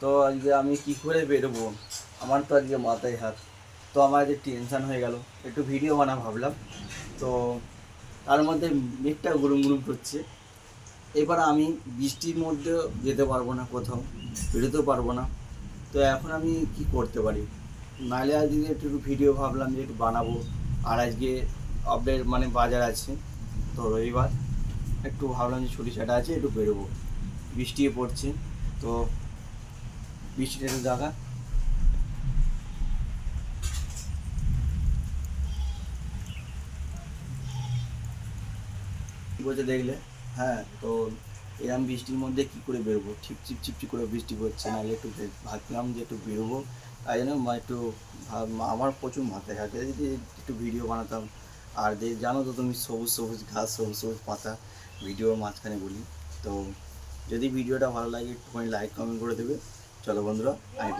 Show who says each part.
Speaker 1: তো আজকে আমি কি করে বেরোবো? আমার তো আজকে মাথায় হাত। তো আমার যে টেনশান হয়ে গেল। একটু ভিডিও বানা ভাবলাম। তো তার মধ্যে মেঘটা গুরুম গুরুম করছে। এবার আমি বৃষ্টির মধ্যে যেতে পারব না কোথাও। বেরোতেও পারব না। তো এখন আমি কি করতে পারি? নাহলে আজকে একটু ভিডিও ভাবলাম যে একটু বানাবো। আর আজকে আপডেট মানে বাজার আছে। তো রবিবার। একটু ভাবলাম যে ছুটি ছাটা আছে, একটু বেরোবো। বৃষ্টিও পড়ছে। তো বৃষ্টিটা একটু দেখা। বলছে দেখলে? হ্যাঁ তো এরম বৃষ্টির মধ্যে কি করে বেরোবো? ঠিক চিপ চিপ করে বৃষ্টি পড়ছে। নাহলে একটু ভাবলাম যে একটু বেরোবো। তাই জন্য মা একটু আমার প্রচুর মাথায় ঘাটে যদি একটু ভিডিও বানাতাম। আর যে জানো তো তুমি সবুজ সবুজ ঘাস, সবুজ সবুজ পাতা। ভিডিওর মাঝখানে বলি। তো যদি ভিডিওটা ভালো লাগে, একটুখানি লাইক কমেন্ট করে দেবে। চলো বন্ধুরা আমি